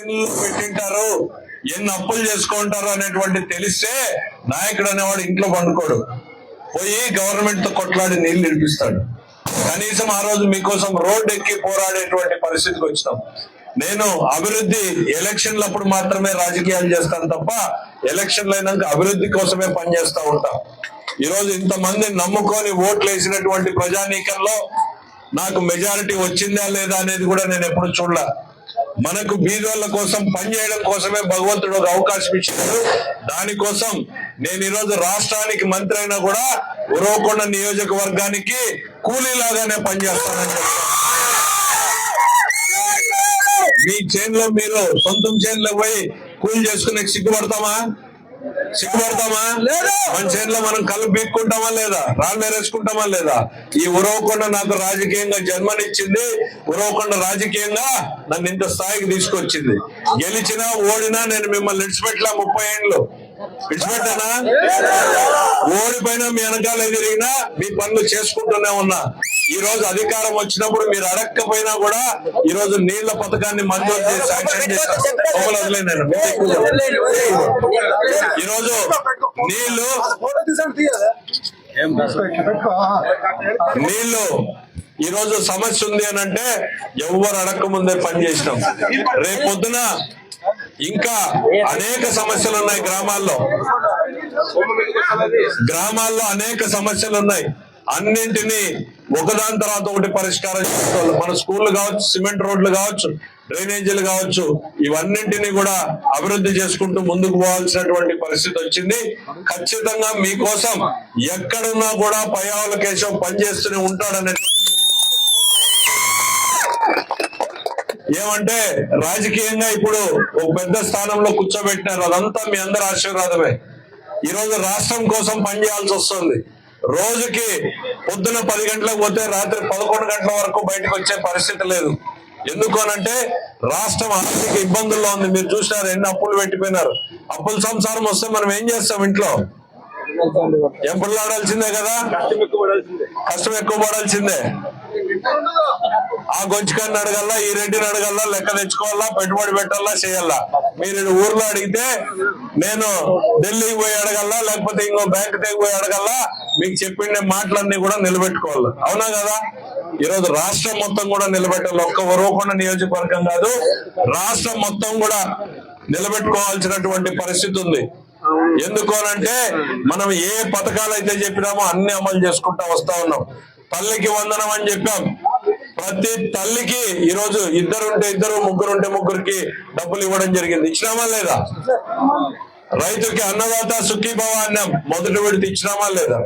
ఎన్ని పెట్టింటారు? ఎన్ని అప్పులు చేసుకుంటారు అనేటువంటి తెలిస్తే నాయకుడు అనేవాడు ఇంట్లో పండుకోడు. పోయి గవర్నమెంట్తో కొట్లాడి నీళ్ళు నిలిపిస్తాడు. కనీసం ఆ రోజు మీకోసం రోడ్డు ఎక్కి పోరాడేటువంటి పరిస్థితికి వచ్చినాం. నేను అభివృద్ధి ఎలక్షన్లప్పుడు మాత్రమే రాజకీయాలు చేస్తాను తప్ప ఎలక్షన్లు అయినాక అభివృద్ధి కోసమే పనిచేస్తా ఉంటాం. ఈరోజు ఇంతమంది నమ్ముకొని ఓట్లు వేసినటువంటి ప్రజానీకంలో నాకు మెజారిటీ వచ్చిందా లేదా అనేది కూడా నేను ఎప్పుడు చూడలే. మనకు బీదోళ్ళ కోసం పనిచేయడం కోసమే భగవంతుడు ఒక అవకాశం ఇచ్చాడు. దానికోసం నేను ఈరోజు రాష్ట్రానికి మంత్రి అయినా కూడా ఉరవకొండ నియోజకవర్గానికి కూలీలాగానే పనిచేస్తానని చెప్తాను. మీ చేనులో మీరు సొంతం చేనులో పోయి కూలి చేసుకునే సిగ్గుపడతామా? సిగ్గుపడతామా మన చేనులో మనం కళ్ళు పీక్కుంటామా లేదా? రాళ్ళు వేసుకుంటామా లేదా? ఈ ఉరవకొండ నాకు రాజకీయంగా జన్మనిచ్చింది. ఉరవకొండ రాజకీయంగా నన్ను ఇంత స్థాయికి తీసుకొచ్చింది. గెలిచినా ఓడినా నేను మిమ్మల్ని విడిచిపెట్టలే ముప్పై ఏళ్ళు. విడిచిపెట్టానా? ఓడిపోయినా మీ వెనకాల తిరిగినా మీ పనులు చేసుకుంటూనే ఉన్నా. ఈ రోజు అధికారం వచ్చినప్పుడు మీరు అడగకపోయినా కూడా ఈ రోజు నీళ్ళ పథకాన్ని మంజూరు చేసి శాంక్షన్ చేశారు. ఈ రోజు నీళ్ళు నీళ్ళు ఈ రోజు సమస్య ఉంది అని అంటే ఎవరు అడక్క ముందే పని చేసినాం. రేపు పొద్దున ఇంకా అనేక సమస్యలు ఉన్నాయి గ్రామాల్లో. గ్రామాల్లో అనేక సమస్యలు ఉన్నాయి అన్నింటినీ ఒకదాని తర్వాత ఒకటి పరిష్కారం చేసుకోవాలి. మన స్కూళ్ళు కావచ్చు సిమెంట్ రోడ్లు కావచ్చు డ్రైనేజీలు కావచ్చు ఇవన్నింటినీ కూడా అభివృద్ధి చేసుకుంటూ ముందుకు పోవాల్సినటువంటి పరిస్థితి వచ్చింది. ఖచ్చితంగా మీకోసం ఎక్కడున్నా కూడా పయావుల కేశం పనిచేస్తూనే ఉంటాడనే ఏమంటే రాజకీయంగా ఇప్పుడు ఒక పెద్ద స్థానంలో కూర్చోబెట్టినారు. అదంతా మీ అందరి ఆశీర్వాదమే. ఈ రోజు రాష్ట్రం కోసం పనిచేయాల్సి వస్తుంది. రోజుకి పొద్దున పది గంటలకు పోతే రాత్రి పదకొండు గంటల వరకు బయటకు వచ్చే పరిస్థితి లేదు. ఎందుకు అనంటే రాష్ట్రం ఆర్థిక ఇబ్బందుల్లో ఉంది. మీరు చూసినారు ఎన్ని అప్పులు పెట్టిపోయినారు. అప్పుల సంసారం వస్తే మనం ఏం చేస్తాం ఇంట్లో? ఎంపులాడాల్సిందే కదా? కష్టం ఎక్కువ పడాల్సిందే. ఆ గొంచుకాన్ని అడగల్లా ఈ రెడ్డిని అడగల్లా లెక్క తెచ్చుకోవాలా పెట్టుబడి పెట్టాలా చేయాలా? మీరు ఊర్లో అడిగితే నేను ఢిల్లీకి పోయి అడగల్లా లేకపోతే ఇంకో బ్యాంక్ దగ్గర పోయి అడగల్లా మీకు చెప్పిన మాటలన్నీ కూడా నిలబెట్టుకోవాలి. అవునా కదా? ఈరోజు రాష్ట్రం మొత్తం కూడా నిలబెట్టాలి. ఒక్క ఉరవకొండ నియోజకవర్గం కాదు రాష్ట్రం మొత్తం కూడా నిలబెట్టుకోవాల్సినటువంటి పరిస్థితి ఉంది. ఎందుకు అనంటే మనం ఏ పథకాలు అయితే చెప్పినామో అన్ని అమలు చేసుకుంటా వస్తా ఉన్నాం. తల్లికి వందనం అని చెప్పాం. ప్రతి తల్లికి ఈ రోజు ఇద్దరు ఉంటే ఇద్దరు ముగ్గురు ఉంటే ముగ్గురికి డబ్బులు ఇవ్వడం జరిగింది. ఇచ్చినామా లేదా? రైతుకి అన్నదాత సుఖీభవ అన్నాం మొదటి విడత ఇచ్చినామా లేదా?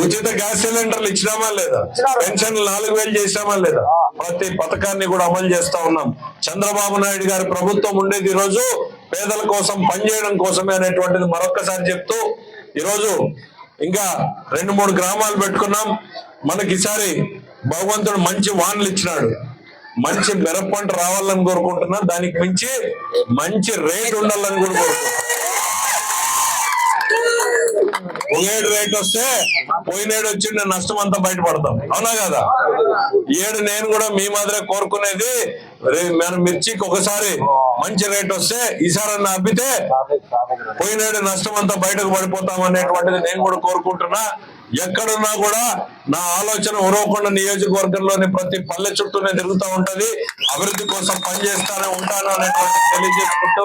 ఉచిత గ్యాస్ సిలిండర్లు ఇచ్చినామా లేదా? పెన్షన్ నాలుగు వేలు చేసినామా లేదా? ప్రతి పథకాన్ని కూడా అమలు చేస్తా ఉన్నాం. చంద్రబాబు నాయుడు గారి ప్రభుత్వం ఉండేది ఈ రోజు పేదల కోసం పనిచేయడం కోసమే అనేటువంటిది మరొక్కసారి చెప్తూ ఈరోజు ఇంకా రెండు మూడు గ్రామాలు పెట్టుకున్నాం. మనకి ఈసారి భగవంతుడు మంచి వానలు ఇచ్చినాడు. మంచి మిరప పంట రావాలని కోరుకుంటున్నా. దానికి మించి మంచి రేట్ ఉండాలని కూడా కోరుకుంటున్నా. ఏడు రేట్ వస్తే పోయినేడు వచ్చి నేను నష్టం అంతా బయటపడతాం. అవునా కదా? ఏడు నేను కూడా మీ మాదిరే కోరుకునేది మన మిర్చికి ఒకసారి మంచి రేట్ వస్తే ఈసారి అబ్బితే పోయినేడు నష్టం అంతా బయటకు పడిపోతాం అనేటువంటిది నేను కూడా కోరుకుంటున్నా. ఎక్కడున్నా కూడా నా ఆలోచన ఉరవకొండ నియోజకవర్గంలోని ప్రతి పల్లె చుట్టూనే తిరుగుతూ ఉంటది. అభివృద్ధి కోసం పనిచేస్తానే ఉంటాను అనేటువంటి తెలియజేసుకుంటూ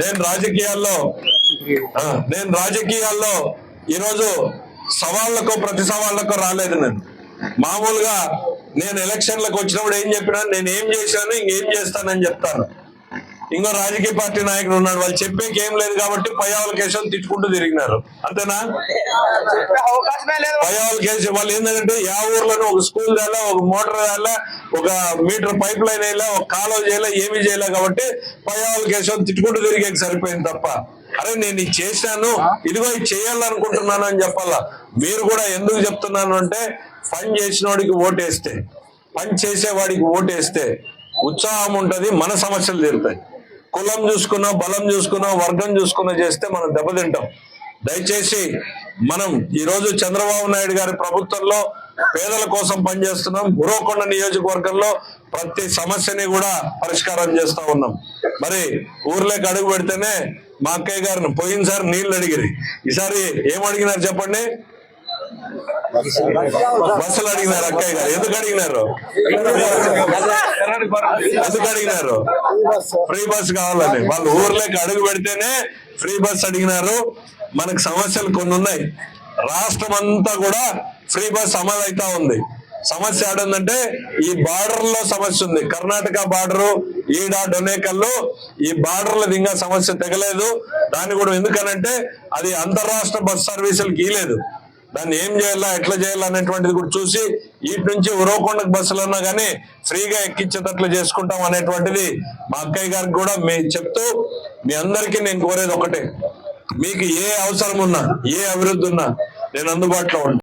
నేను రాజకీయాల్లో నేను రాజకీయాల్లో ఈరోజు సవాళ్ళకు ప్రతి సవాళ్ళకు రాలేదు నేను మామూలుగా నేను ఎలక్షన్లకు వచ్చినప్పుడు ఏం చెప్పినా నేను ఏం చేశాను ఇంకేం చేస్తానని చెప్తాను. ఇంకో రాజకీయ పార్టీ నాయకుడు ఉన్నాడు వాళ్ళు చెప్పేకి ఏం లేదు కాబట్టి పయ్యావుల కేశవం తిట్టుకుంటూ తిరిగినారు. అంతేనా? పయ్యావుల కేసు వాళ్ళు ఏంటంటే యా ఊర్లోనూ ఒక స్కూల్ చేయాలా ఒక మోటార్ చేయాలా ఒక మీటర్ పైప్ లైన్ వేయాలా ఒక కాలువ చేయాలా ఏమీ చేయలే కాబట్టి పయ్యావుల కేశవం తిట్టుకుంటూ తిరిగేకి సరిపోయింది తప్ప. అరే నేను ఇది చేశాను. ఇదిగో ఇది చేయాలనుకుంటున్నాను అని చెప్పాలా? మీరు కూడా ఎందుకు చెప్తున్నాను అంటే పని చేసినోడికి ఓటేస్తే పని చేసేవాడికి ఓటేస్తే ఉత్సాహం ఉంటుంది మన సమస్యలు తీరుతాయి. కులం చూసుకున్నా బలం చూసుకున్నా వర్గం చూసుకున్నా చేస్తే మనం దెబ్బతింటాం. దయచేసి మనం ఈరోజు చంద్రబాబు నాయుడు గారి ప్రభుత్వంలో పేదల కోసం పనిచేస్తున్నాం. గురవకొండ నియోజకవర్గంలో ప్రతి సమస్యని కూడా పరిష్కారం చేస్తా ఉన్నాం. మరి ఊర్లోకి అడుగు పెడితేనే మా అక్కయ్య గారిని పోయినసారి నీళ్ళు అడిగిరి. ఈసారి ఏమడిగినారు చెప్పండి? బస్సులు అడిగినారు అక్కయ్య గారు. ఎందుకు అడిగినారు? ఎందుకు అడిగినారు? ఫ్రీ బస్ కావాలని. వాళ్ళు ఊర్లోకి అడుగు పెడితేనే ఫ్రీ బస్ అడిగినారు. మనకు సమస్యలు కొన్ని ఉన్నాయి. రాష్ట్రం అంతా కూడా ఫ్రీ బస్ అమలు అవుతా ఉంది. సమస్య ఆడుందంటే ఈ బార్డర్లో సమస్య ఉంది. కర్ణాటక బార్డర్ ఈడా డొనేకల్లో ఈ బార్డర్లది ఇంకా సమస్య తెగలేదు. దాన్ని కూడా ఎందుకనంటే అది అంతర్రాష్ట్ర బస్ సర్వీసులు ఇలేదు దాన్ని ఏం చేయాలా ఎట్లా చేయాలా అనేటువంటిది కూడా చూసి ఇటు నుంచి ఉరవకొండకు బస్సులు ఉన్నా కానీ ఫ్రీగా ఎక్కించేటట్లు చేసుకుంటాం అనేటువంటిది మా అక్కయ్య గారికి కూడా మీ చెప్తూ మీ అందరికీ నేను కోరేది ఒకటే. మీకు ఏ అవసరం ఉన్నా ఏ అభివృద్ధి ఉన్నా నేను అందుబాటులో ఉంటాను